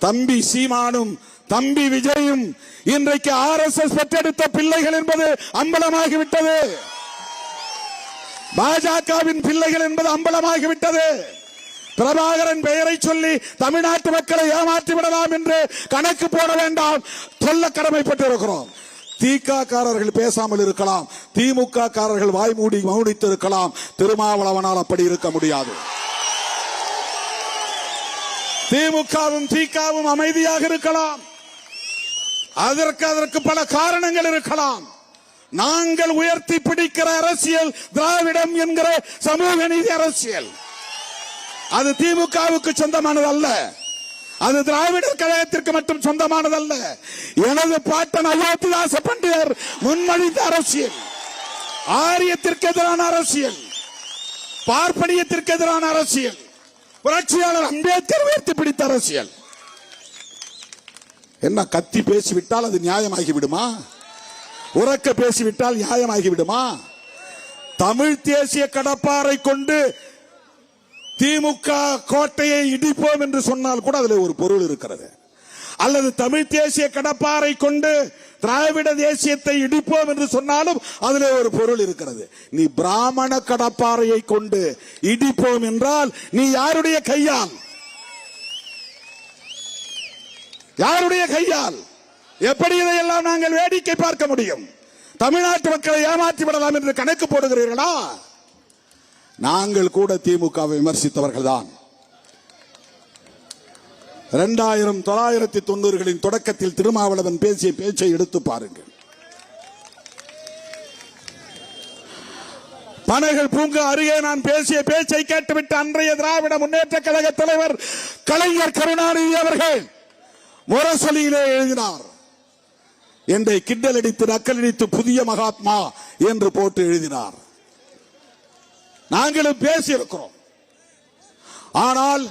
தம்பி சீமானும் தம்பி விஜயும் இன்றைக்கு ஆர் எஸ் எஸ் பெற்றெடுத்த பிள்ளைகள் என்பது அம்பலமாகிவிட்டது. பாஜகவின் பிள்ளைகள் என்பது அம்பலமாகிவிட்டது. பிரபாகரன் பெயரை சொல்லி தமிழ்நாட்டு மக்களை ஏமாற்றி விடலாம் என்று கணக்கு போட வேண்டாம். சொல்ல கடமைப்பட்டிருக்கிறோம். திக காரர்கள் பேசாமல் இருக்கலாம். திமுக காரர்கள் வாய்மூடி மௌனித்து இருக்கலாம். திருமாவளவனால் அப்படி இருக்க முடியாது. திமுகவும் திகாவும் அமைதியாக இருக்கலாம். அதற்கு அதற்கு பல காரணங்கள் இருக்கலாம். நாங்கள் உயர்த்தி பிடிக்கிற அரசியல் திராவிடம் என்கிற சமூக நீதி அரசியல். அது திமுகவுக்கு சொந்தமானது அல்ல அது திராவிடர் கழகத்திற்கு மட்டும் சொந்தமானதல்ல. எனது பாட்டன் அயோத்திதாச பண்டிதர் முன்மொழிந்த அரசியல். ஆரியத்திற்கு எதிரான அரசியல். பார்ப்பனியத்திற்கு எதிரான அரசியல். புரட்சியாளர் அம்பேத்கர் உயர்த்தி பிடித்த அரசியல். என்ன கத்தி பேசிவிட்டால் அது நியாயமாகி விடுமா உறக்க பேசிவிட்டால் நியாயமாகி விடுமா தமிழ் தேசிய கடப்பாறை கொண்டு திமுக கோட்டையை இடிப்போம் என்று சொன்னால் கூட அதுல ஒரு பொருள் இருக்கிறது. அல்லது தமிழ் தேசிய கடப்பாரை கொண்டு திராவிட தேசியத்தை இடிப்போம் என்று சொன்னாலும் அதுல ஒரு பொருள் இருக்கிறது. நீ பிராமண கடப்பாறையை கொண்டு இடிப்போம் என்றால் நீ யாருடைய கையால்? யாருடைய கையால்? எப்படி இதையெல்லாம் நாங்கள் வேடிக்கை பார்க்க முடியும்? தமிழ்நாட்டு மக்களை ஏமாற்றி விடலாம் என்று கணக்கு போடுகிறீர்களா? நாங்கள் கூட திமுகவை விமர்சித்தவர்கள் தான் இரண்டாயிரம் தொள்ளாயிரத்தி தொண்ணூறுகளின் தொடக்கத்தில் திருமாவளவன் பேசிய பேச்சை எடுத்து பாருங்கள். பனைகள் பூங்கா அருகே நான் பேசிய பேச்சை கேட்டுவிட்டு அன்றைய திராவிட முன்னேற்ற கழக தலைவர் கலைஞர் கருணாநிதி அவர்கள் முரசொலியிலே எழுதினார். என்னை கிண்டலடித்து நக்கலடித்து புதிய மகாத்மா என்று போட்டு எழுதினார். நாங்களும் பேசியிருக்கிறோம். ஆனால்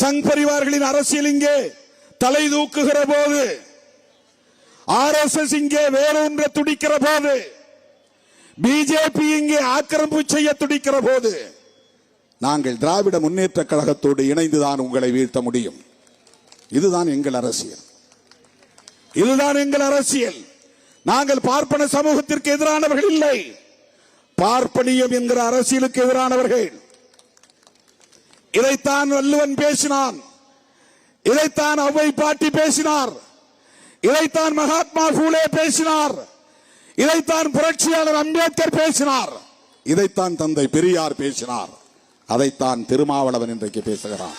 சங் பரிவார்களின் அரசியல் இங்கே தலை தூக்குகிற போது ஆர் எஸ் எஸ் இங்கே வேறொன்ற துடிக்கிற போது பிஜேபி இங்கே ஆக்கிரமிப்பு செய்ய துடிக்கிற போது நாங்கள் திராவிட முன்னேற்ற கழகத்தோடு இணைந்துதான் உங்களை வீழ்த்த முடியும். இதுதான் எங்கள் அரசியல். இதுதான் எங்கள் அரசியல். நாங்கள் பார்ப்பன சமூகத்திற்கு எதிரானவர்கள் இல்லை. பார்ப்பனியம் என்கிற அரசியலுக்கு எதிரானவர்கள். இதைத்தான் வள்ளுவன் பேசினான். இதைத்தான் அவ்வை பாட்டி பேசினார். இதைத்தான் மகாத்மா பூலே பேசினார். இதைத்தான் புரட்சியாளர் அம்பேத்கர் பேசினார். இதைத்தான் தந்தை பெரியார் பேசினார். அதைத்தான் திருமாவளவன் இன்றைக்கு பேசுகிறான்.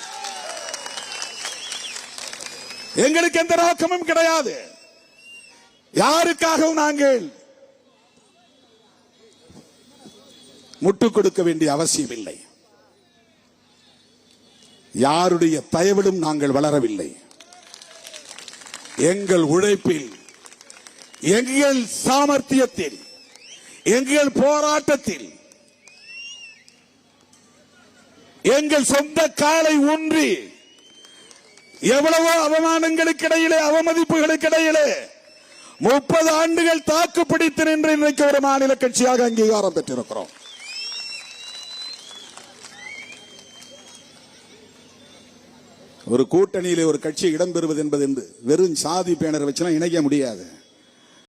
எங்களுக்கு எந்த நோக்கமும் கிடையாது. யாருக்காகவும் நாங்கள் முட்டுக் கொடுக்க வேண்டிய அவசியம் இல்லை யாருடைய தயவிலும் நாங்கள் வளரவில்லை. எங்கள் உழைப்பில் எங்கள் சாமர்த்தியத்தில் எங்கள் போராட்டத்தில் எங்கள் சொந்த காலை ஊன்றி எவ்வளவோ அவமானங்களுக்கு இடையிலே அவமதிப்புகளுக்கு இடையிலே முப்பது ஆண்டுகள் தாக்கு பிடித்து நின்று இன்றைக்கு ஒரு மாநில கட்சியாக அங்கீகாரம் பெற்றிருக்கிறோம். ஒரு கூட்டணியிலே ஒரு கட்சி இடம்பெறுவது என்பது என்று வெறும் சாதி பேனர் வச்சுலாம் இணைக்க முடியாது.